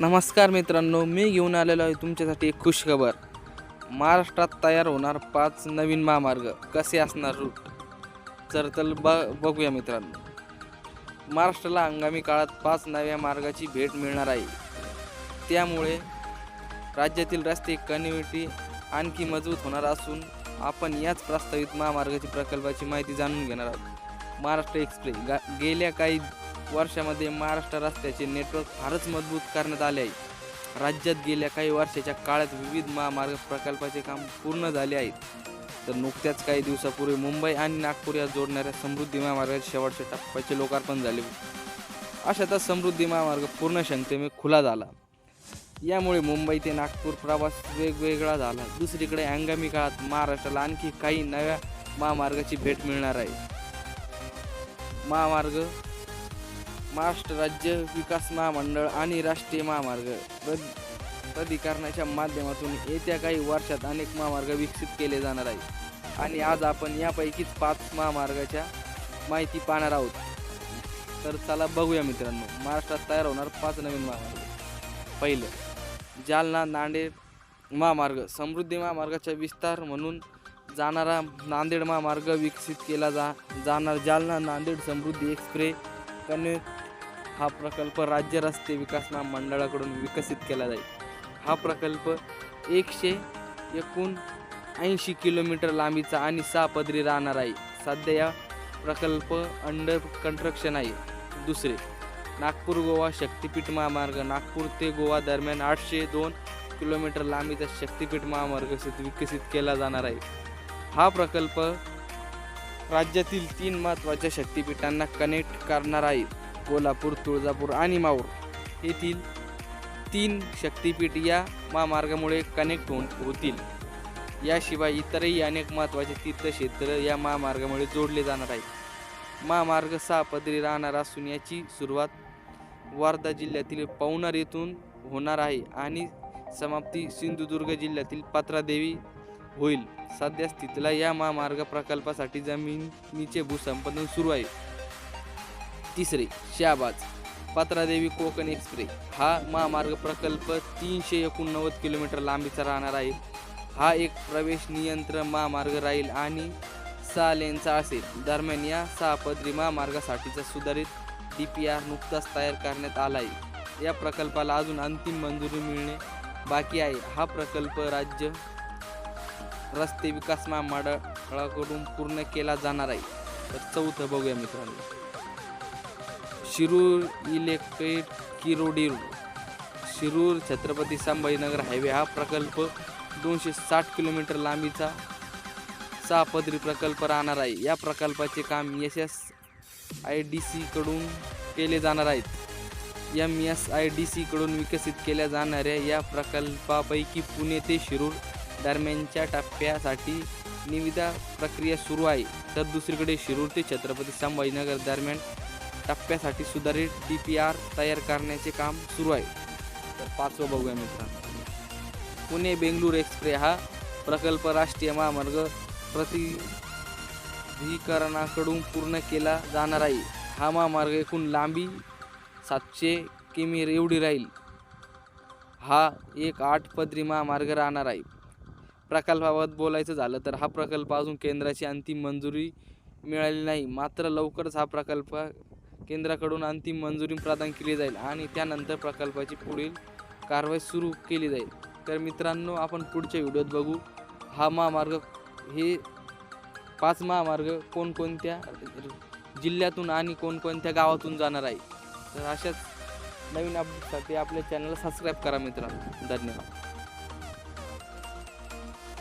नमस्कार मित्रांनो मी घेऊन आलेलो आहे तुमच्यासाठी एक खुशखबर महाराष्ट्रात तयार होणार पाच नवीन महामार्ग कसे असणार? रूट तर तर ब बघूया मित्रांनो. महाराष्ट्राला हंगामी काळात पाच नव्या मार्गाची भेट मिळणार आहे. त्यामुळे राज्यातील रस्ते कनेक्टिव्हिटी आणखी मजबूत होणार असून आपण याच प्रस्तावित महामार्गाची प्रकल्पाची माहिती जाणून घेणार आहोत. महाराष्ट्र एक्सप्रेस गा गेल्या काही वर्षामध्ये महाराष्ट्र रस्त्याचे नेटवर्क फारच मजबूत करण्यात आले आहे. राज्यात गेल्या काही वर्षाच्या काळात विविध महामार्ग प्रकल्पाचे काम पूर्ण झाले आहेत. तर नुकत्याच काही दिवसापूर्वी मुंबई आणि नागपूर या जोडणाऱ्या समृद्धी महामार्गाच्या शेवटच्या टप्प्याचे लोकार्पण झाले. अशातच समृद्धी महामार्ग पूर्ण क्षमतेने खुला झाला. यामुळे मुंबई ते नागपूर प्रवास वेगवेगळा झाला. दुसरीकडे हंगामी काळात महाराष्ट्राला आणखी काही नव्या महामार्गाची भेट मिळणार आहे. महामार्ग महाराष्ट्र राज्य विकास महामंडळ आणि राष्ट्रीय महामार्ग प्रद प्राधिकरणाच्या माध्यमातून येत्या काही वर्षात अनेक महामार्ग विकसित केले जाणार आहे आणि आज आपण यापैकीच पाच महामार्गाच्या माहिती पाहणार आहोत. तर चला बघूया मित्रांनो महाराष्ट्रात तयार होणार पाच नवीन महामार्ग. पहिलं जालना नांदेड महामार्ग. समृद्धी महामार्गाचा विस्तार म्हणून जाणारा नांदेड महामार्ग विकसित केला जा जाणार जालना नांदेड समृद्धी एक्सप्रेस कनेक्ट हा प्रकल्प राज्य रस्ते विकास महामंडळाकडून विकसित केला जाईल. हा प्रकल्प एकशे एकूण ऐंशी किलोमीटर लांबीचा आणि सहा पदरी राहणार आहे. सध्या या प्रकल्प अंडर कन्स्ट्रक्शन आहे. दुसरे नागपूर गोवा शक्तिपीठ महामार्ग. नागपूर ते गोवा दरम्यान आठशे दोन किलोमीटर लांबीचा शक्तिपीठ महामार्ग विकसित केला जाणार आहे. हा प्रकल्प राज्यातील तीन महत्त्वाच्या शक्तिपीठांना कनेक्ट करणार आहे. कोल्हापूर तुळजापूर आणि माऊर येथील तीन शक्तिपीठ या महामार्गामुळे कनेक्ट होऊन होतील. याशिवाय इतरही अनेक महत्त्वाचे तीर्थक्षेत्र या महामार्गामुळे जोडले जाणार आहेत. महामार्ग सहा पदरी राहणार असून याची सुरुवात वर्धा जिल्ह्यातील पवनार येथून होणार आहे आणि समाप्ती सिंधुदुर्ग जिल्ह्यातील पात्रादेवी होईल. सध्या स्थितीला या महामार्ग प्रकल्पासाठी जमिनीचे भूसंपादन सुरू आहे. तिसरे शहाबाज पात्रादेवी कोकण एक्सप्रेस हा महामार्ग प्रकल्प तीनशे एकोणनव्वद किलोमीटर लांबीचा राहणार आहे. हा एक प्रवेश नियंत्रण महामार्ग राहील आणि सहा लेनचा असेल. दरम्यान या सहा पदरी महामार्गासाठीचा सुधारित डी पी आर नुकताच तयार करण्यात आला आहे. या प्रकल्पाला अजून अंतिम मंजुरी मिळणे बाकी आहे. हा प्रकल्प राज्य रस्ते विकास महामंडळाकडून पूर्ण केला जाणार आहे. तर चौथं बघूया मित्रांनो. शिरूर इलेक्ट्रिक किरोडी शिरूर छत्रपती संभाजीनगर हायवे हा प्रकल्प दोनशे साठ किलोमीटर लांबीचा सहा पदरी प्रकल्प राहणार आहे. या प्रकल्पाचे काम एस एस आय डी सीकडून केले जाणार आहेत. एम एस आय डी सीकडून विकसित केल्या जाणाऱ्या या प्रकल्पापैकी पुणे ते शिरूर दरम्यानच्या टप्प्यासाठी निविदा प्रक्रिया सुरू आहे. तर दुसरीकडे शिरूर ते छत्रपती संभाजीनगर दरम्यान टप्प्यासाठी सुधारित डी पी आर तयार करण्याचे काम सुरू आहे. तर पाचवं बघूया मित्रांनो. पुणे बेंगळूर एक्सप्रेस हा प्रकल्प राष्ट्रीय महामार्ग प्रतिधिकरणाकडून पूर्ण केला जाणार आहे. हा महामार्ग एकूण लांबी सातशे किमी एवढी राहील. हा एक आठ पदरी महामार्ग राहणार आहे. प्रकल्पाबाबत बोलायचं झालं तर हा प्रकल्प अजून केंद्राची अंतिम मंजुरी मिळाली नाही. मात्र लवकरच हा प्रकल्प केंद्राकडून अंतिम मंजुरी प्रदान केली जाईल आणि त्यानंतर प्रकल्पाची पुढील कारवाई सुरू केली जाईल. तर मित्रांनो आपण पुढच्या व्हिडिओत बघू हा महामार्ग हे पाच महामार्ग कोणकोणत्या जिल्ह्यातून आणि कोणकोणत्या गावातून जाणार आहे. तर अशाच नवीन अपडेटसाठी आपल्या चॅनलला सबस्क्राईब करा मित्रांनो. धन्यवाद.